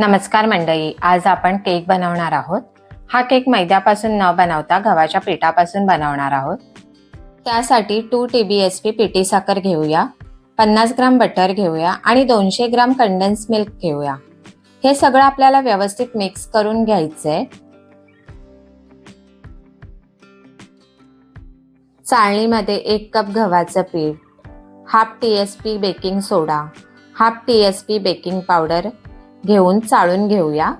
नमस्कार मंडळी आज आपण केक बनवणार आहोत. हा केक मैद्यापासून न बनवता गव्हाच्या पिठापासून बनवणार आहोत. त्यासाठी two T B S P पिठी साखर घेऊया पन्नास ग्राम बटर घेऊया आणि दोनशे ग्राम कंडेन्स मिल्क घेऊया. हे सगळं आपल्याला व्यवस्थित मिक्स करून घ्यायचंय. चाळणीमध्ये एक कप गव्हाचं पीठ half T S P baking soda half T S P baking powder घेऊन चाळून घेऊया.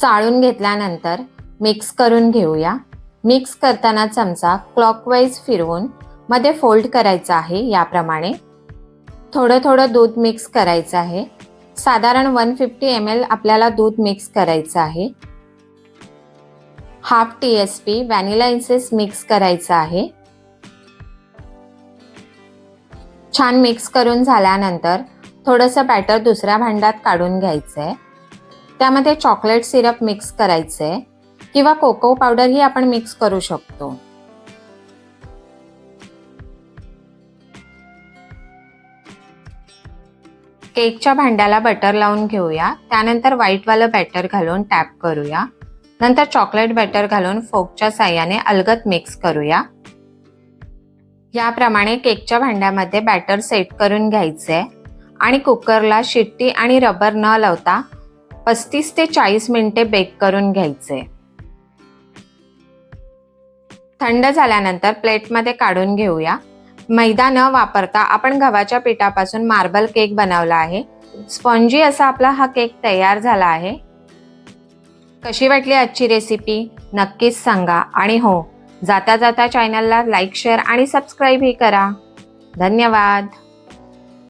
चाळून घेतल्यानंतर मिक्स करून घेऊया. मिक्स करताना चमचा क्लॉकवाईज फिरवून मध्ये फोल्ड करायचा आहे याप्रमाणे. थोडं थोडं दूध मिक्स करायचं आहे. साधारण वन फिफ्टी एम एल आपल्याला दूध मिक्स करायचं आहे. Half T S P vanilla essence mix करायचं आहे. छान मिक्स करून झाल्यानंतर थोडंसं बॅटर दुसऱ्या भांड्यात काढून घ्यायचं आहे त्यामध्ये चॉकलेट सिरप मिक्स करायचं आहे किंवा कोको पावडरही आपण मिक्स करू शकतो. केकच्या भांड्याला बटर लावून घेऊया. त्यानंतर व्हाईटवालं बॅटर घालून टॅप करूया. नंतर चॉकलेट बॅटर घालून फोकच्या साह्याने अलगत मिक्स करूया. याप्रमाणे केकच्या भांड्यामध्ये बॅटर सेट करून घ्यायचे आणि कुकरला शिट्टी आणि रबर न लावता पस्तीस ते चाळीस मिनिटे बेक करून घ्यायचे. थंड झाल्यानंतर प्लेटमध्ये काढून घेऊया. मैदा न वापरता आपण गव्हाच्या पिठापासून मार्बल केक बनवला आहे. स्पॉन्जी असा आपला हा केक तयार झाला आहे. कशी वाटली आजची रेसिपी? नक्कीच सांगा. आणि हो जाता जाता चॅनलला लाईक शेअर आणि सबस्क्राईबही करा. धन्यवाद.